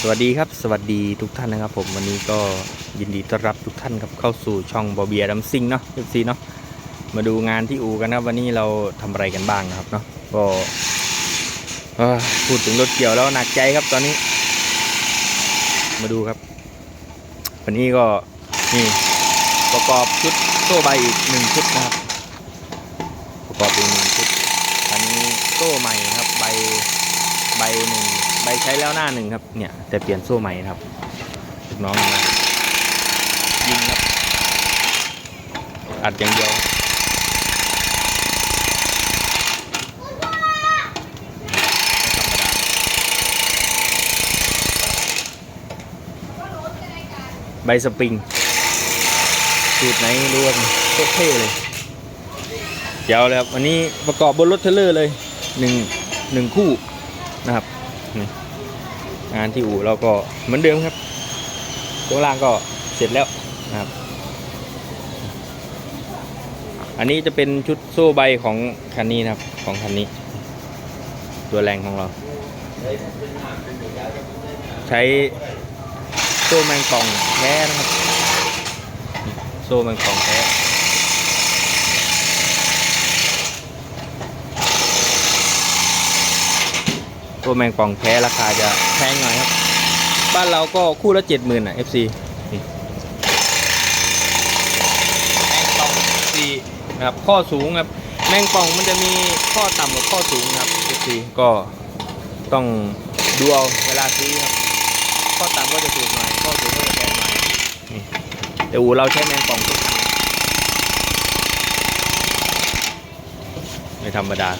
สวัสดีครับ สวัสดีทุกท่านนะครับผมวันนี้ก็ยินดีต้อนรับทุกท่านครับเข้าสู่ช่องบอเบียดัมซิงเนาะเอฟซีเนาะมาดูงานที่อูกันนะครับวันนี้เราทำอะไรกันบ้างนะครับเนาะก็พูดถึงรถเกี่ยวแล้วหนักใจครับตอนนี้ มาดูครับ วันนี้ก็นี่ประกอบชุดโซ่ใบอีกหนึ่งชุดนะครับ ประกอบอีกหนึ่งชุดอันนี้โซ่ใหม่ครับใบใบหนึ่ง ใบใช้แล้วหน้าหนึ่งครับ เนี่ย แต่เปลี่ยนโซ่ใหม่ครับลูกน้องมายิงครับ อัดอย่างเดียวใบสปริง สูตรไหนไม่รู้ว่าโคตรเท่เลย เดี๋ยวเลยครับวันนี้ประกอบบนรถเทรลเลอร์เลยหนึ่งหนึ่งคู่นะครับ นี่งานที่อู่เราก็เหมือนเดิมครับช่วล่างก็เสร็จแล้วครับ อันนี้จะเป็นชุดโซ่ใบของคันนี้นะครับ ของคันนี้ ตัวแรงของเรา ใช้โซ่แมงกองแท้นะครับ โซ่แมงกองแท้ ตัวแมงป่องแท้ราคาจะแพงหน่อยครับ บ้านเราก็คู่ละเจ็ดหมื่นอะ FC นี่แมงป่อง FC นะครับข้อสูงครับ แมงป่องมันจะมีข้อต่ำกับข้อสูงนะครับ FC ก็ต้องดูเอาเวลาซื้อครับข้อต่ำก็จะถูกหน่อยข้อสูงก็จะแพงหน่อยนี่แต่อูเราใช้แมงป่องทุกคันไม่ธรรมดา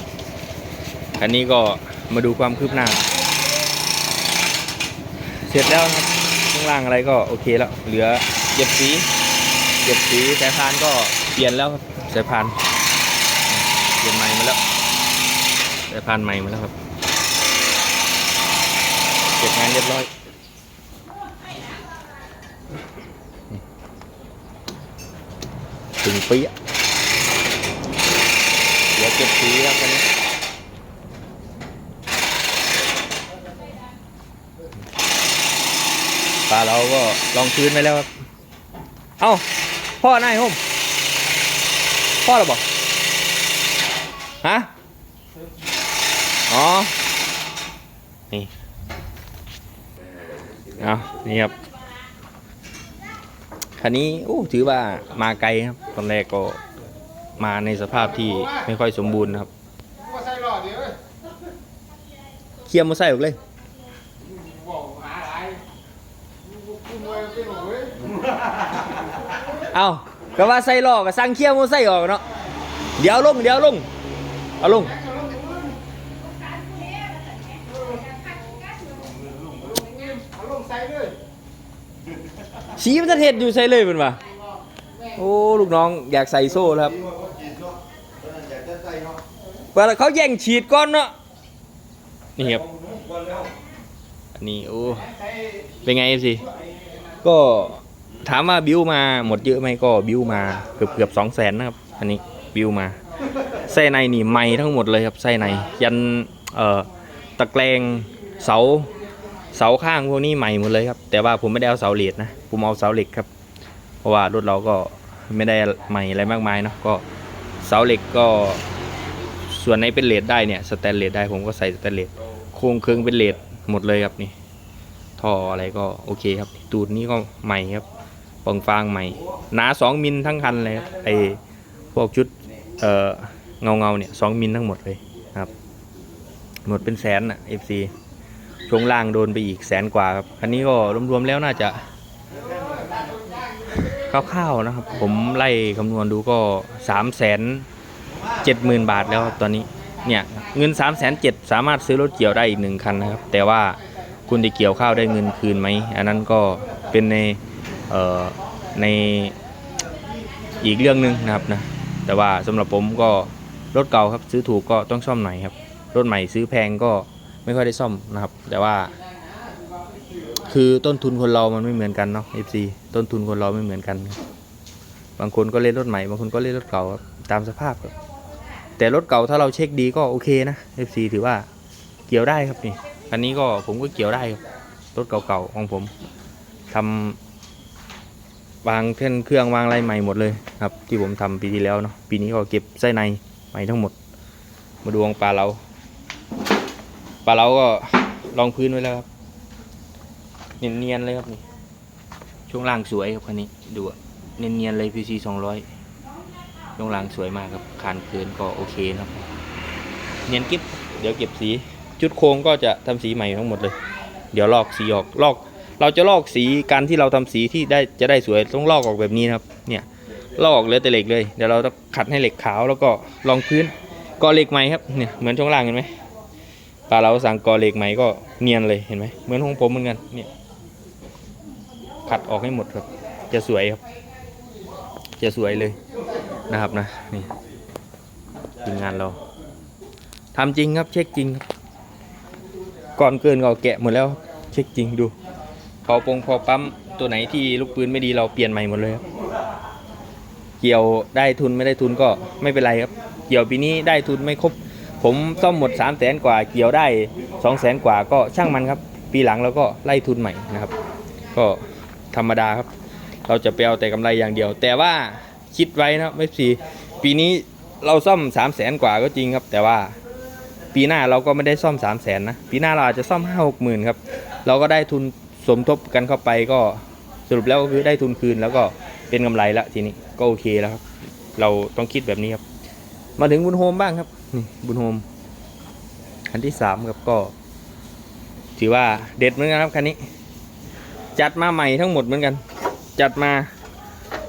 อันนี้ก็ มาดูความคืบหน้า เสร็จแล้วครับข้างล่างอะไรก็โอเคแล้ว เหลือเย็บสีเย็บสีสายพานก็เปลี่ยนแล้วครับสายพานเปลี่ยนใหม่มาแล้วสายพานใหม่มาแล้วครับเก็บงานเรียบร้อยถึงปีอะเดี๋ยวเก็บสีครับวันนี้ ปลาเราก็ลองพื้นไปแล้วครับ เอ้า พ่อนายห่มพ่อเราบอกฮะ อ๋อ นี่เอานี่ครับ คันนี้อู้ถือว่ามาไกลครับ ตอนแรกก็มาในสภาพที่ไม่ค่อยสมบูรณ์นะครับว่าใส่หลอดเดียวเลยเคลียร์มาใส่ออกเลย บอกหาอะไรกูมวยเป็นหนูเว้ย เอาก็ว่าใส่ล้อก็สั่งเคลียร์มาใส่ออกเนาะเดี๋ยวลงเดี๋ยวลงเอาลงเอาลงใส่เลยชี้มันจะเทศอยู่ใส่เลยเป็นปะโอ้ลูกน้องอยากใส่โซ่แล้วครับเวลาเขาแย่งฉีดก้อนเนาะนี่ครับอันนี้โอ้เป็นไงสิก็ ถามว่าบิวมาหมดเยอะไหมก็บิวมาเกือบเกือบสองแสนนะครับ อันนี้บิวมาไส้ในนี่ไหมทั้งหมดเลยครับไส้ในยันเอ่อตะแกรงเสาเสาข้างพวกนี้ใหม่หมดเลยครับ แต่ว่าผมไม่ได้เอาเสาเหล็กนะผมเอาเสาเหล็กครับ เพราะว่ารถเราก็ไม่ได้ใหม่อะไรมากมายเนาะก็เสาเหล็กก็ส่วนไหนเป็นเลดได้เนี่ยสแตนเลสได้ผมก็ใส่สแตนเลสโครงเครื่องเป็นเลดหมดเลยครับนี่ท่ออะไรก็โอเคครับตูดนี้ก็ใหม่ครับ ปองฟางใหม่ หนาสองมิลทั้งคันเลยครับไอพวกชุดเอ่อเงาเงาเนี่ยสองมิลทั้งหมดเลยครับ หมดเป็นแสนอะ FC ช่วงล่างโดนไปอีกแสนกว่าครับอันนี้ก็รวมๆแล้วน่าจะคร่าวๆนะครับ ผมไล่คำนวณดูก็สามแสนเจ็ดหมื่นบาทแล้วตอนนี้เนี่ยเงิน3ามแสนเจ็ดสามารถซื้อรถเกี่ยวได้อีกหนึ่งคันนะครับ แต่ว่าคุณจะเกี่ยวข้าวได้เงินคืนไหม อันนั้นก็เป็นใน ในอีกเรื่องหนึ่งนะครับนะแต่ว่าสำหรับผมก็รถเก่าครับซื้อถูกก็ต้องซ่อมหน่อยครับ รถใหม่ซื้อแพงก็ไม่ค่อยได้ซ่อมนะครับ แต่ว่า คือต้นทุนคนเรามันไม่เหมือนกันเนาะ FC ต้นทุนคนเราไม่เหมือนกัน บางคนก็เล่นรถใหม่บางคนก็เล่นรถเก่าครับตามสภาพครับแต่รถเก่าถ้าเราเช็คดีก็โอเคนะ FC ถือว่าเกี่ยวได้ครับนี่คันนี้ก็ผมก็เกี่ยวได้ครับรถเก่าๆของผมทำ วางเท่นเครื่องวางอะไรใหม่หมดเลยครับ ที่ผมทำปีที่แล้วเนาะปีนี้ก็เก็บไส้ในใหม่ทั้งหมด มาดูของปลาเราปลาเราก็ลองพื้นไว้แล้วครับเนียนๆเลยครับนี่ช่วงล่างสวยครับคันนี้ดูเนียนๆเลย PC 200ช่วงล่างสวยมากครับคานพื้นก็โอเคนะครับ เนียนกิ๊บเดี๋ยวเก็บสี จุดโค้งก็จะทำสีใหม่ทั้งหมดเลย เดี๋ยวลอกสีออกลอก เราจะลอกสีการที่เราทำสีที่ได้จะได้สวยต้องลอกออกแบบนี้นะครับ เนี่ยลอกออกเหลือแต่เหล็กเลยเดี๋ยวเราต้องขัดให้เหล็กขาวแล้วก็รองพื้นกอเหล็กใหม่ครับเนี่ยเหมือนช่วงล่างเห็นไหมปลาเราสั่งกอเหล็กใหม่ก็เนียนเลยเห็นไหมเหมือนของผมเหมือนกันเนี่ยขัดออกให้หมดครับ จะสวยครับ จะสวยเลยนะครับนะนี่ทีมงานเราทำจริงครับเช็คจริงก่อนเกินก็แกะหมดแล้วเช็คจริงดู พอปงพอปั๊มตัวไหนที่ลูกปืนไม่ดีเราเปลี่ยนใหม่หมดเลยครับเกี่ยวได้ทุนไม่ได้ทุนก็ไม่เป็นไรครับ เกี่ยวปีนี้ได้ทุนไม่ครบ ผมซ่อมหมด3 0 0แสนกว่า เกี่ยวได้2 0 0แสนกว่าก็ช่างมันครับ ปีหลังเราก็ไล่ทุนใหม่นะครับ ก็ธรรมดาครับ เราจะไปเอาแต่กำไรอย่างเดียว แต่ว่าคิดไว้นะไม่สีปีนี้เราซ่อม3 0 0แสนกว่าก็จริงครับ แต่ว่าปีหน้าเราก็ไม่ได้ซ่อม3 0 0แสนนะปีหน้าเราอาจจะซ่อม5 6หมื่นครับเราก็ได้ทุน สมทบกันเข้าไปก็สรุปแล้วก็คือได้ทุนคืนแล้วก็เป็นกำไรละทีนี้ก็โอเคแล้วครับ เราต้องคิดแบบนี้ครับ มาถึงบุญโฮมบ้างครับนี่บุญโฮมคันที่สามครับก็ ถือว่าเด็ดเหมือนกันครับคันนี้ จัดมาใหม่ทั้งหมดเหมือนกัน จัดมา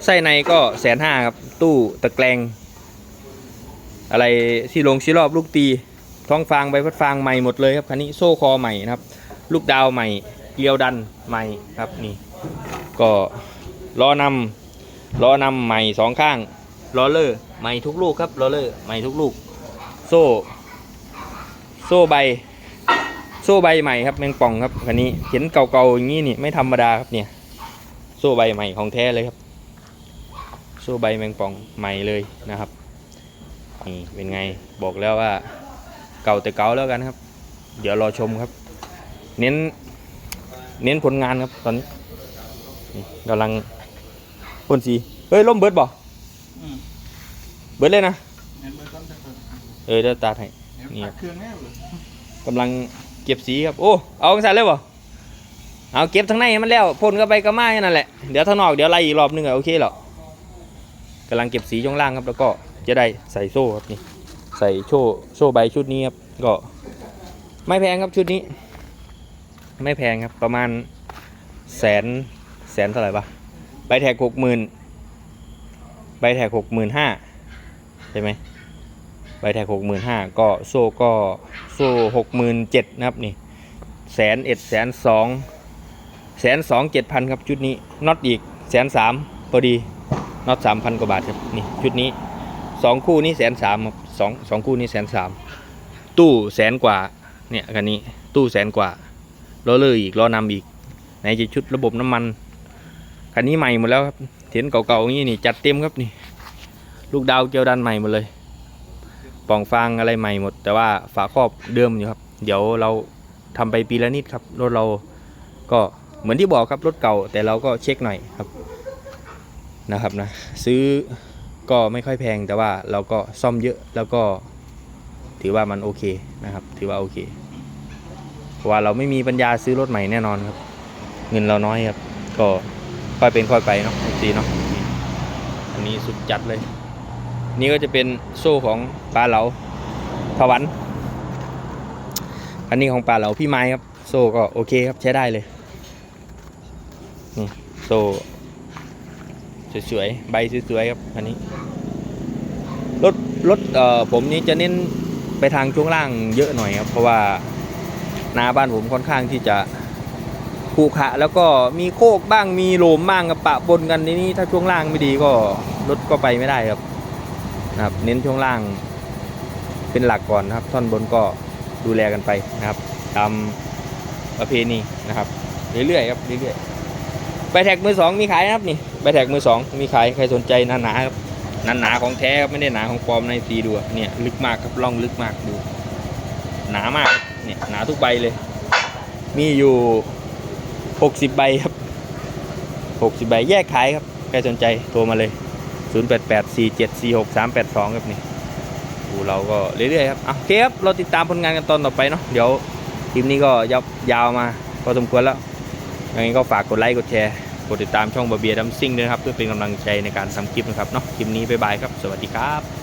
ไส้ในก็แสนห้าครับ ตู้ตะแกรงอะไรที่ลงชิรอบลูกตี ท้องฟางใบพัดฟางใหม่หมดเลยครับคันนี้โซ่คอใหม่นะครับ ลูกดาวใหม่ เกลียวดันใหม่ครับนี่ก็ล้อนำล้อนำใหม่สองข้างล้อเลอร์ใหม่ทุกลูกครับล้อเลอร์ใหม่ทุกลูก โซ่ โซ่ใบ โซ่ใบใหม่ครับแมงป่องครับคันนี้เห็นเก่าๆอย่างนี้นี่ไม่ธรรมดาครับเนี่ย โซ่ใบใหม่ของแท้เลยครับ โซ่ใบแมงป่องใหม่เลยนะครับนี่เป็นไงบอกแล้วว่า เก่าแต่เก่าแล้วกันครับ เดี๋ยวรอชมครับ เน้น เน้นผลงานครับตอนนี้นี่กำลังพ่นสี เฮ้ยล่มเบิดบ่อืมเบิดเลยนะเห็นเบอร์ต้นแต่เปิดเออเดี๋ยวตาให้เห็นนี่ปัดเครื่องแน่เลยกำลังเก็บสีครับ โอ้ เอาใส่เลยบ่เอาเก็บทั้งในให้มันแล้วพ่นก็ไปก็มาแค่นั่นแหละ เดี๋ยวข้างนอกเดี๋ยวไล่อีกรอบนึงอะโอเคหรอกกำลังเก็บสีช่วงล่างครับ แล้วก็จะได้ใส่โซ่ครับนี่ ใส่โซ่โซ่ใบชุดนี้ครับ ก็ไม่แพงครับชุดนี้ ไม่แพงครับ ประมาณแสนแสนเท่าไหร่ปะใบแท็กหกหมื่นใบแท็กหกหมื่นห้าใช่ไหมใบแท็กหกหมื่นห้าก็โซ่ก็โซ่หกหมื่นเจ็ดนะครับนี่แสนเอ็ดแสนสองแสนสองเจ็ดพันครับชุดนี้น็อตอีกแสนสามพอดีน็อตสามพันกว่าบาทครับนี่ชุดนี้สองคู่นี้แสนสามครับสองสองคู่นี้แสนสามตู้แสนกว่าเนี่ยคันนี้ตู้แสนกว่า ล้อเลอร์อีกล้อนำอีกไหนจะชุดระบบน้ำมันคันนี้ใหม่หมดแล้วครับเห็นเก่าๆอย่างนี้นี่จัดเต็มครับนี่ ลูกดาวเกลียวดันใหม่หมดเลยป่องฟางอะไรใหม่หมด แต่ว่าฝาครอบเดิมอยู่ครับ เดี๋ยวเราทำไปปีละนิดครับรถเราก็เหมือนที่บอกครับรถเก่า แต่เราก็เช็คหน่อยครับนะครับนะซื้อก็ไม่ค่อยแพงแต่ว่าเราก็ซ่อมเยอะแล้วก็ถือว่ามันโอเคนะครับ ถือว่าโอเค ราะว่าเราไม่มีปัญญาซื้อรถใหม่แน่นอนครับ เงินเราน้อยครับ ก็ค่อยเป็นค่อยไปเนาะสีเนาะอันนี้สุดจัดเลย นี่ก็จะเป็นโซ่ของปลาเหลาถวันอันนี้ของปลาเหลาพี่ไม้ครับ โซ่ก็โอเคครับใช้ได้เลยนี่โซ่สวยๆใบสวยๆครับอันนี้รถรถเอ่อผมนี้จะเน้นไปทางช่วงล่างเยอะหน่อยครับ เพราะว่า นาบ้านผมค่อนข้างที่จะขรุขะแล้วก็มีโคกบ้างมีโลมบ้างกับปะปนกันในนี้ถ้าช่วงล่างไม่ดีก็รถก็ไปไม่ได้ครับนะครับ เน้นช่วงล่างเป็นหลักก่อนนะครับ ท่อนบนก็ดูแลกันไปนะครับ ตามประเพณีนะครับ เรื่อยๆครับเรื่อยๆใบแท็กมือสองมีขายนะครับนี่ใบแท็กมือสองมีขายใครสนใจหนาๆครับหนาๆของแท้ครับไม่ได้หนาของปลอมในซีดูเนี่ยลึกมากครับล่องลึกมากดู หนามาก เนี่ยหนาทุกใบเลย มีอยู่60ใบครับ60ใบแยกขายครับใครสนใจโทรมาเลย0884746382ครับนี่ดูเราก็เรื่อยๆครับอะโอเคครับ เราติดตามผลงานกันตอนต่อไปเนาะเดี๋ยวคลิปนี้ก็ยาวยาวมาพอสมควรแล้วยังไงก็ฝากกดไลค์กดแชร์กดติดตามช่องบาเบียดัมซิ่งด้วยครับเพื่อเป็นกำลังใจในการทำคลิปนะครับเนาะคลิปนี้บ๊ายบายครับ สวัสดีครับ